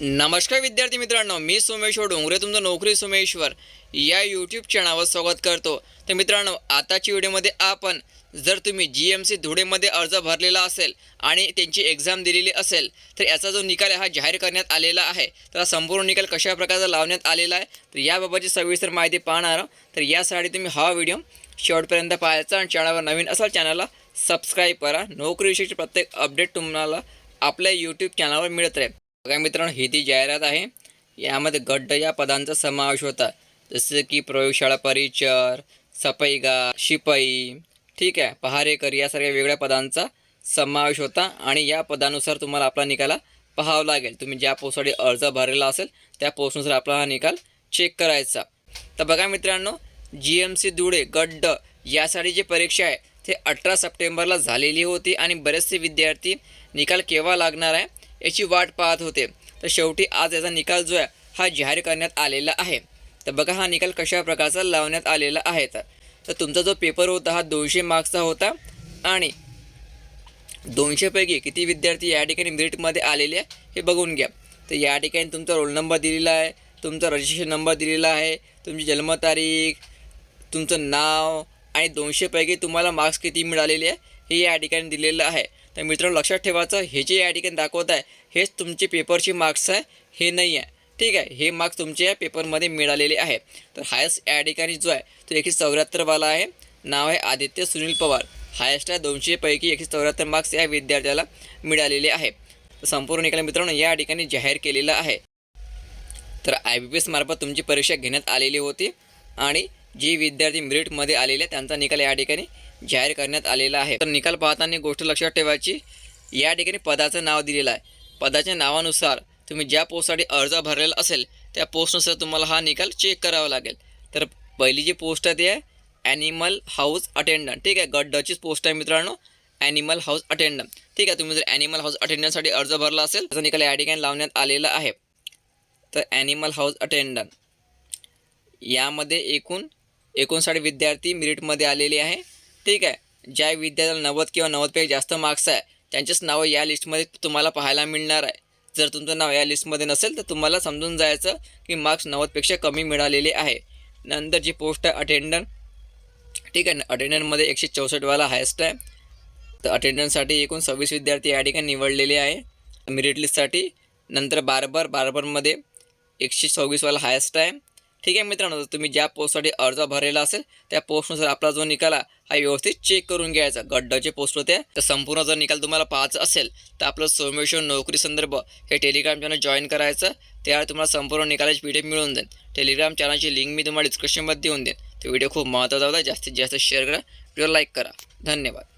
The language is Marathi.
नमस्कार विद्यार्थी मित्रांनो मी सोमेश्वर डोंगरे तुमचं नोकरी सोमेश्वर या यूट्यूब चॅनलवर स्वागत करतो. तर मित्रांनो आताच्या व्हिडिओमध्ये आपण जर तुम्ही जी एम सी धुळेमध्ये अर्ज भरलेला असेल आणि त्यांची एक्झाम दिलेली असेल तर याचा जो निकाल आहे हा जाहीर करण्यात आलेला आहे. तर हा संपूर्ण निकाल कशा प्रकारचा लावण्यात आलेला आहे तर याबाबतची सविस्तर माहिती पाहणार आहोत. तर यासाठी तुम्ही हा व्हिडिओ शेवटपर्यंत पाहायचा आणि चॅनलवर नवीन असाल चॅनलला सबस्क्राईब करा. नोकरीविषयीची प्रत्येक अपडेट तुम्हाला आपल्या यूट्यूब चॅनलवर मिळत राहील. बघा मित्रांनो ही ती जाहिरात आहे. यामध्ये गड्ड या पदांचा समावेश होता. जसं की प्रयोगशाळा परिचर सफाईगार शिपाई ठीक आहे पहारेकर यासारख्या वेगळ्या पदांचा समावेश होता. आणि या पदानुसार तुम्हाला आपला निकाला पाहावा लागेल. तुम्ही ज्या पोस्टसाठी अर्ज भरलेला असेल त्या पोस्टनुसार आपला हा निकाल चेक करायचा. तर बघा मित्रांनो जी एम सी धुळे गड्ड यासाठी जी परीक्षा आहे ते अठरा सप्टेंबरला झालेली होती. आणि बरेचसे विद्यार्थी निकाल केव्हा लागणार आहे? याची वाट पाहत होते. तर शेवटी आज याचा निकाल जो आहे हा जाहीर करण्यात आलेला आहे. तर बघा हा निकाल कशा प्रकारचा लावण्यात आलेला आहे. तर तर तुमचा जो पेपर होता हा दोनशे मार्क्सचा होता. आणि दोनशेपैकी किती विद्यार्थी या ठिकाणी मेरिटमध्ये आलेले आहे हे बघून घ्या. तर या ठिकाणी तुमचा रोल नंबर दिलेला आहे तुमचा रजिस्ट्रेशन नंबर दिलेला आहे तुमची जन्मतारीख तुमचं नाव आणि दोनशेपैकी तुम्हाला मार्क्स किती मिळालेले आहे हे या ठिकाणी दिलेलं आहे. तर मित्रांनो लक्षात ठेवायचं हे जे या ठिकाणी दाखवत आहे हेच तुमचे पेपरचे मार्क्स आहे हे नाही आहे. ठीक आहे? हे मार्क्स तुमच्या या पेपरमध्ये मिळालेले आहे तर हायस्ट या ठिकाणी जो आहे तो एकशे चौऱ्याहत्तरवाला आहे. नाव आहे आदित्य सुनील पवार. हायस्ट आहे दोनशेपैकी एकशे चौऱ्याहत्तर मार्क्स या विद्यार्थ्याला मिळालेले आहे. तर संपूर्ण निकाल मित्रांनो या ठिकाणी जाहीर केलेला आहे. तर आय बी पी एस मार्फत तुमची परीक्षा घेण्यात आलेली होती आणि जे विद्यार्थी मेरिटमध्ये आलेले त्यांचा निकाल या ठिकाणी जाहीर करण्यात आलेला आहे. तर निकाल पाहताना गोष्ट लक्षात ठेवायची या ठिकाणी पदाचं नाव दिलेलं आहे. पदाच्या नावानुसार तुम्ही ज्या पोस्टसाठी अर्ज भरलेला असेल त्या पोस्टनुसार तुम्हाला हा निकाल चेक करावा लागेल. तर पहिली जी पोस्ट आहे ती आहे ॲनिमल हाऊस अटेंडंट. ठीक आहे गड्डचीच पोस्ट आहे मित्रांनो ॲनिमल हाऊस अटेंडंट. ठीक आहे तुम्ही जर ॲनिमल हाऊस अटेंडंटसाठी अर्ज भरला असेल त्याचा निकाल या ठिकाणी लावण्यात आलेला आहे. तर ॲनिमल हाऊस अटेंडंट. यामध्ये एकूण एकोणसाठ विद्यार्थी मिरिटमध्ये आलेले आहे. ठीक आहे. ज्या विद्यार्थ्याला नव्वद किंवा नव्वदपेक्षा जास्त मार्क्स आहे त्यांचेच नावं या लिस्टमध्ये तुम्हाला पाहायला मिळणार आहे. जर तुमचं नाव या लिस्टमध्ये नसेल तर तुम्हाला समजून जायचं की मार्क्स नव्वदपेक्षा कमी मिळालेले आहे. नंतर जी पोस्ट आहे अटेंडंट ठीक आहे. ना अटेंडंटमध्ये एकशे चौसष्टवाला हायस्ट आहे. तर अटेंडंटसाठी एकूण सव्वीस विद्यार्थी या ठिकाणी निवडलेले आहे. मेरिट लिस्टसाठी नंतर बार्बर बार्बरमध्ये एकशे सव्वीसवाला हायस्ट आहे. ठीक आहे मित्रांनो तर तुम्ही ज्या पोस्टसाठी अर्ज भरलेला असेल त्या पोस्टनुसार आपला जो निकाल हा व्यवस्थित चेक करून घ्यायचा. गड्डाचे पोस्ट होते तर संपूर्ण जर निकाल तुम्हाला पाहायचा असेल तर आपलं सोमेश्वर नोकरी संदर्भ हे टेलिग्राम चॅनल जॉईन करायचं. त्यावर तुम्हाला संपूर्ण निकालाची पी डी मिळून जाईल. टेलिग्राम चॅनलची लिंक मी तुम्हाला डिस्क्रिप्शनमध्ये देऊन देईन. तो व्हिडिओ खूप महत्त्वाचा होता. जास्तीत जास्त शेअर करा. व्हिडिओ लाईक करा. धन्यवाद.